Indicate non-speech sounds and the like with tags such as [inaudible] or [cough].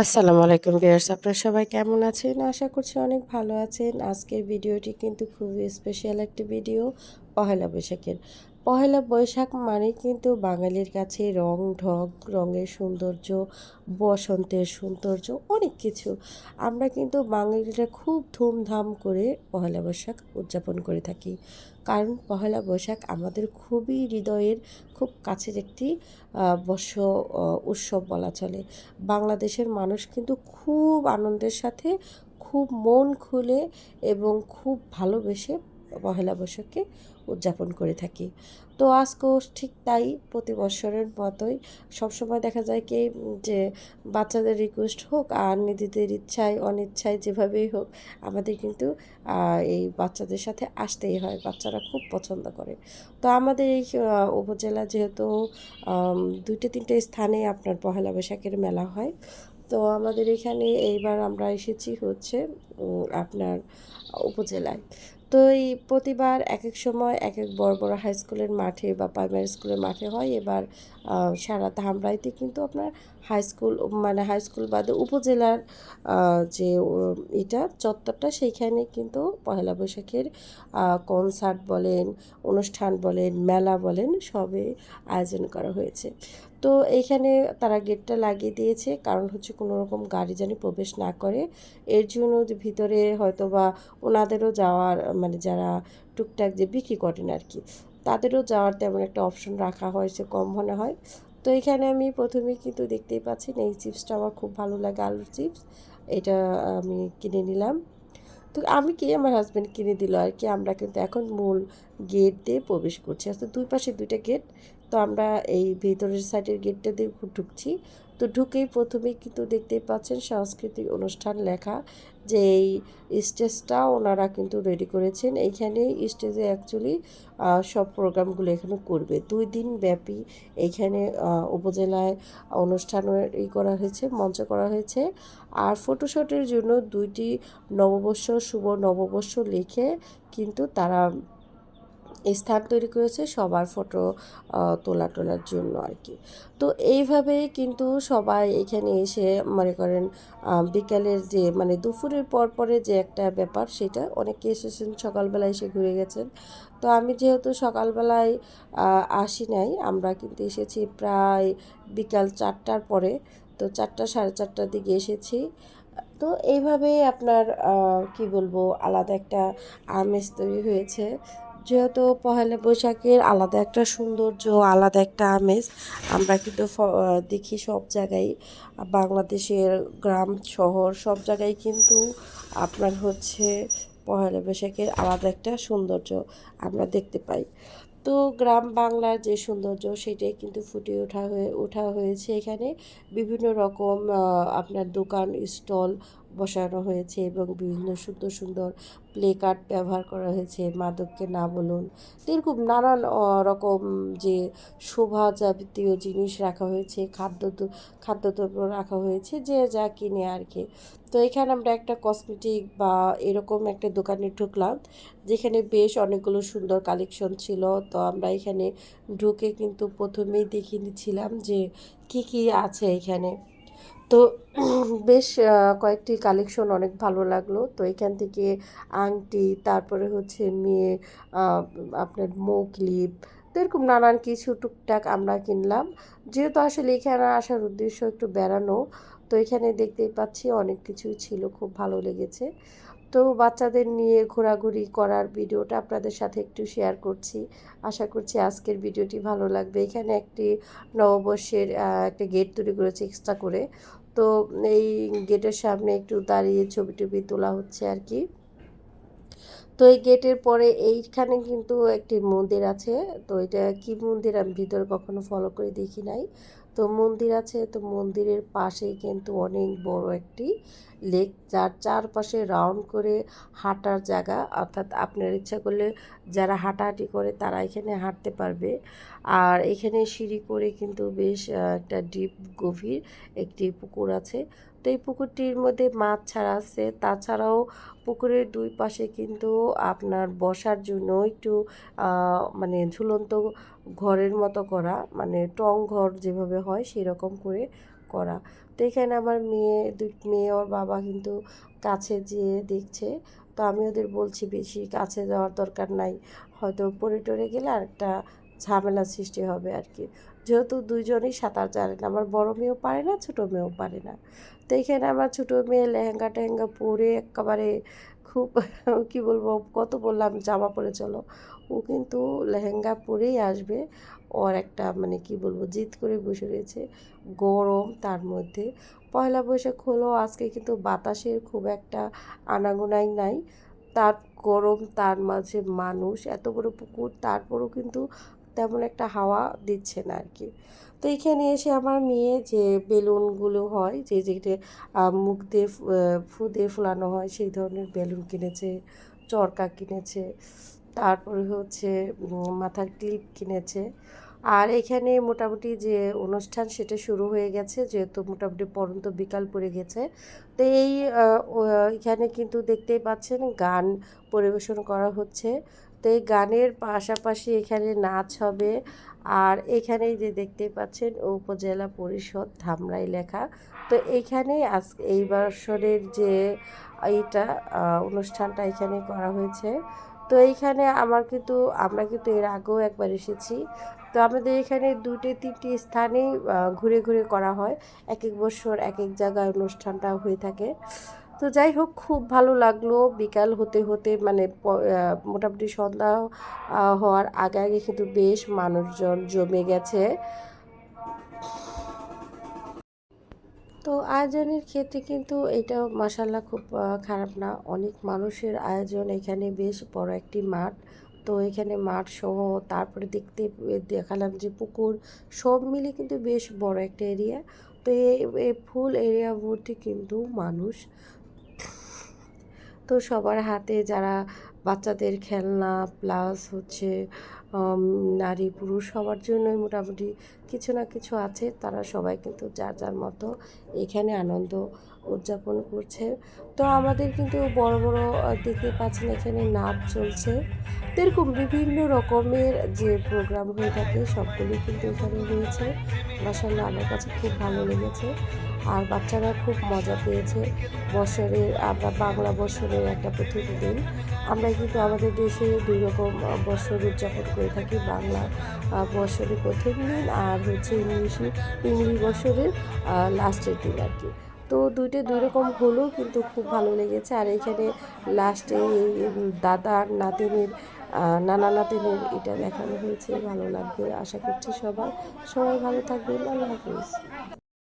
আসসালামু আলাইকুম ভিউয়ার্স, আপনারা সবাই কেমন আছেন? আশা করছি অনেক ভালো আছেন। আজকের ভিডিওটি কিন্তু খুবই স্পেশাল একটি ভিডিও, পহেলা বৈশাখের। পহেলা বৈশাখ মানে কিন্তু বাঙালির কাছে রং, ঢং, রঙের সৌন্দর্য, বসন্তের সৌন্দর্য অনেক কিছু। আমরা কিন্তু বাঙালিরা খুব ধুমধাম করে পহেলা বৈশাখ উদযাপন করে থাকি। কারণ পহেলা বৈশাখ আমাদের খুবই হৃদয়ের, খুব কাছের একটি বর্ষ উৎসব বলা চলে। বাংলাদেশের মানুষ কিন্তু খুব আনন্দের সাথে, খুব মন খুলে এবং খুব ভালোবেসে পহেলা বৈশাখকে উদযাপন করে থাকি। তো আজকেও ঠিক তাই প্রতি বছরের মতোই সবসময় দেখা যায় কি যে বাচ্চাদের রিকোয়েস্ট হোক আর নিজেদের ইচ্ছায়, অনিচ্ছায় যেভাবেই হোক আমাদের কিন্তু এই বাচ্চাদের সাথে আসতেই হয়। বাচ্চারা খুব পছন্দ করে। তো আমাদের এই উপজেলা যেহেতু দুইটা তিনটে স্থানে আপনার পহেলা বৈশাখের মেলা হয়। তো আমাদের এখানে এইবার আমরা এসেছি হচ্ছে আপনার উপজেলায়। তো এই প্রতিবার এক এক সময় এক এক বড় বড় হাই স্কুলের মাঠে বা প্রাইমারি স্কুলের মাঠে হয়। এবার সারা ধামরাইতে কিন্তু আপনার হাই স্কুল মানে হাই স্কুল বাদে উপজেলার যে এটা, চত্বরটা, সেইখানে কিন্তু পয়লা বৈশাখের কনসার্ট বলেন, অনুষ্ঠান বলেন, মেলা বলেন, সবে আয়োজন করা হয়েছে। তো এইখানে তারা গেটটা লাগিয়ে দিয়েছে, কারণ হচ্ছে কোনো রকম গাড়ি যেন প্রবেশ না করে। এর জন্য ভিতরে হয়তো বা ওনাদেরও যাওয়ার মানে যারা টুকটাক যে বিক্রি করেন আর কি, তাদেরও যাওয়ার তেমন একটা অপশন রাখা হয়েছে, কম মনে হয়। তো এখানে আমি প্রথমেই কিন্তু দেখতেই পাচ্ছি এই চিপসটা আমার খুব ভালো লাগে, আলুর চিপস। এটা আমি কিনে নিলাম। তো আমি কি আমার হাজব্যান্ড কিনে দিল আর কি, আমরা কিন্তু এখন মূল গেট দিয়ে প্রবেশ করছি। আসলে দুই পাশে দুইটা গেট তো আমরা এই ভেতরের সাইডের গেটটা দিয়ে ঢুকছি। তো ঢুকেই প্রথমেই কিন্তু দেখতেই পাচ্ছেন সাংস্কৃতিক অনুষ্ঠান লেখা যে এই স্টেজটা ওনারা কিন্তু রেডি করেছেন। এইখানে স্টেজে অ্যাকচুয়ালি সব প্রোগ্রামগুলো এখানে করবে। দুই দিন ব্যাপী এইখানে উপজেলায় অনুষ্ঠান ই করা হয়েছে, মঞ্চ করা হয়েছে। আর ফটোশ্যুটের জন্য দুইটি নববর্ষ, শুভ নববর্ষ লিখে কিন্তু তারা স্থান তৈরি করেছে, সবার ফটো তোলা তোলার জন্য আর কি তো এইভাবে কিন্তু সবাই এখানে এসে মনে করেন বিকালের যে মানে দুপুরের পর পরে যে একটা ব্যাপার, সেটা অনেকে এসেছেন সকালবেলায় এসে ঘুরে গেছেন। তো আমি যেহেতু সকালবেলায় আসি নাই, আমরা কিন্তু এসেছি প্রায় বিকাল চারটার পরে। তো চারটা, সাড়ে চারটার দিকে এসেছি। তো এইভাবেই আপনার কি বলব, আলাদা একটা আমেজ তৈরি হয়েছে। যেহেতু পহেলা বৈশাখের আলাদা একটা সৌন্দর্য, আলাদা একটা আমেজ, আমরা কিন্তু দেখি সব জায়গায়। বাংলাদেশের গ্রাম, শহর, সব জায়গায় কিন্তু আপনার হচ্ছে পহেলা বৈশাখের আলাদা একটা সৌন্দর্য আমরা দেখতে পাই। তো গ্রাম বাংলার যে সৌন্দর্য, সেটাই কিন্তু ফুটে ওঠা হয়ে, ওঠা হয়েছে এখানে। বিভিন্ন রকম আপনার দোকান, স্টল বসানো হয়েছে এবং বিভিন্ন সুন্দর সুন্দর প্লে কার্ড ব্যবহার করা হয়েছে। মাদককে না বলুন, এরকম নানান রকম যে শোভা জাতীয় জিনিস রাখা হয়েছে, খাদ্য খাদ্যদ্রব্য রাখা হয়েছে, যে যা কিনে আর কি। তো এখানে আমরা একটা কসমেটিক বা এরকম একটা দোকানে ঢুকলাম, যেখানে বেশ অনেকগুলো সুন্দর কালেকশন ছিল। তো আমরা এখানে ঢুকে কিন্তু প্রথমেই দেখে নিচ্ছিলাম যে কি কি আছে এখানে। তো [clears throat] বেশ কয়েকটি কালেকশন অনেক ভালো লাগল। তো এখান থেকে আংটি, তারপরে হচ্ছে মেয়ে আপনার মৌকলিপ তো এরকম নানান কিছু টুকটাক আমরা কিনলাম। যেহেতু আসলে এখানে আসার উদ্দেশ্য একটু বেড়ানো, তো এখানে দেখতেই পাচ্ছি অনেক কিছুই ছিল, খুব ভালো লেগেছে। তো বাচ্চাদের নিয়ে ঘোরাঘুরি করার ভিডিওটা আপনাদের সাথে একটু শেয়ার করছি। আশা করছি আজকের ভিডিওটি ভালো লাগবে। এখানে একটি নববর্ষের একটা গেট তৈরি করেছে এক্সট্রা করে। তো এই গেটের সামনে একটু দাঁড়িয়ে ছবি টবি তোলা হচ্ছে আর কি। তো এই গেটের পরে এইখানে কিন্তু একটি মন্দির আছে। তো এটা কি মন্দির আমি ভিতরে কখনো ফলো করে দেখি নাই। তো মন্দির আছে, তো মন্দিরের পাশেই কিন্তু অনেক বড় একটি লেক, যার চারপাশে রাউন্ড করে হাঁটার জায়গা। অর্থাৎ আপনার ইচ্ছা করলে যারা হাঁটাহাঁটি করে তারা এখানে হাঁটতে পারবে। আর এখানে সিঁড়ি করে কিন্তু বেশ একটা ডিপ গভীর একটি পুকুর আছে। তো এই পুকুরটির মধ্যে মাছ ছাড়া আছে। তাছাড়াও পুকুরের দুই পাশে কিন্তু আপনার বসার জন্য একটু মানে ঝুলন্ত ঘরের মতো করা মানে টং ঘর যেভাবে হয় সেরকম করে করা। তো এখানে আমার মেয়ে, দুই মেয়ে, ওর বাবা কিন্তু কাছে যেয়ে দেখছে। তো আমি ওদের বলছি, বেশি কাছে যাওয়ার দরকার নাই। হয়তো পরে টরে গেলে আর একটা ঝামেলা সৃষ্টি হবে আর কি যেহেতু দুইজনই সাঁতার জানে না, আমার বড় মেয়েও পারে না, ছোটো মেয়েও পারে না। তো এখানে আমার ছোটো মেয়ে লেহেঙ্গা টেহেঙ্গা পরে একেবারে খুব [laughs] কি বলব, কত বললাম, জামা পরে চলো। ও কিন্তু লেহেঙ্গা পরেই আসবে। ওর একটা মানে কি বলব, জিদ করে বসে রয়েছে, গরম তার মধ্যে। পয়লা বৈশাখ হলো, আজকে কিন্তু বাতাসের খুব একটা আনাগোনাই নাই। তার গরম তার মাঝে মানুষ, এত বড় পুকুর, তারপরও কিন্তু তেমন একটা হাওয়া দিচ্ছে না আর কি তো এখানে এসে আমার মেয়ে যে বেলুনগুলো হয়, যে যেটা মুখ দিয়ে ফু দিয়ে ফুলানো হয়, সেই ধরনের বেলুন কিনেছে, চরকা কিনেছে, তারপরে হচ্ছে মাথার ক্লিপ কিনেছে। আর এখানে মোটামুটি যে অনুষ্ঠান সেটা শুরু হয়ে গেছে, যেহেতু মোটামুটি পরন্ত বিকাল পড়ে গেছে। তো এই এখানে কিন্তু দেখতেই পাচ্ছেন গান পরিবেশন করা হচ্ছে। তো এই গানের পাশাপাশি এখানে নাচ হবে। আর এখানেই যে দেখতেই পাচ্ছেন উপজেলা পরিষদ ধামরাই লেখা। তো এইখানেই আজ এই বছরের যে এইটা অনুষ্ঠানটা এখানে করা হয়েছে। তো এইখানে আমার কিন্তু, আমরা কিন্তু এর আগেও একবার এসেছি। তো আমাদের এখানে দুটি তিনটি স্থানেই ঘুরে ঘুরে করা হয়। এক এক বছর এক এক জায়গায় অনুষ্ঠানটা হয়ে থাকে। তো যাই হোক, খুব ভালো লাগল বিকাল হতে হতে মানে মোটামুটি সন্ধ্যা হওয়ার আগে আগে কিন্তু বেশ মানুষজন জমে গেছে। তো আয়োজনের ক্ষেত্রে কিন্তু এটাও মাসাল্লাহ খুব খারাপ না। অনেক মানুষের আয়োজন এখানে বেশ বড় একটি মাঠ। তো এখানে মাঠ সহ তারপরে দেখতে, দেখালাম যে পুকুর সব মিলে কিন্তু বেশ বড় একটা এরিয়া তো এই ফুল এরিয়া ভর্তি কিন্তু মানুষ তো সবার হাতে যারা বাচ্চাদের খেলনা প্লাস হচ্ছে নারী পুরুষ সবার জন্যই মোটামুটি কিছু না কিছু আছে, তারা সবাই কিন্তু যার যার মতো এখানে আনন্দ উদযাপন করছে। তো আমাদের কিন্তু বড় বড় দেখতে পাচ্ছেন এখানে নাচ চলছে। এরকম বিভিন্ন রকমের যে প্রোগ্রাম হয়ে থাকে, সবগুলি কিন্তু এখানে হয়েছে। মাসাল্লাহ আমার কাছে খুব ভালো লেগেছে। আর বাচ্চারা খুব মজা পেয়েছে। বছরের, আমরা বাংলা বছরের একটা প্রথম দিন। আমরা কিন্তু আমাদের দেশে দুই রকম বছর উদযাপন করে থাকি, বাংলা বছরের প্রথম দিন আর হচ্ছে ইংলিশে, ইংলিশ বছরের লাস্টের দিন আর কি। তো দুইটা দুই রকম হলেও কিন্তু খুব ভালো লেগেছে। আর এখানে লাস্টে দাদার, নাতিনের নানা নাতিনের এটা দেখানো হয়েছে। ভালো লাগবে আশা করছি সবার। সবাই ভালো থাকবেন। আল্লাহ হাফিজ।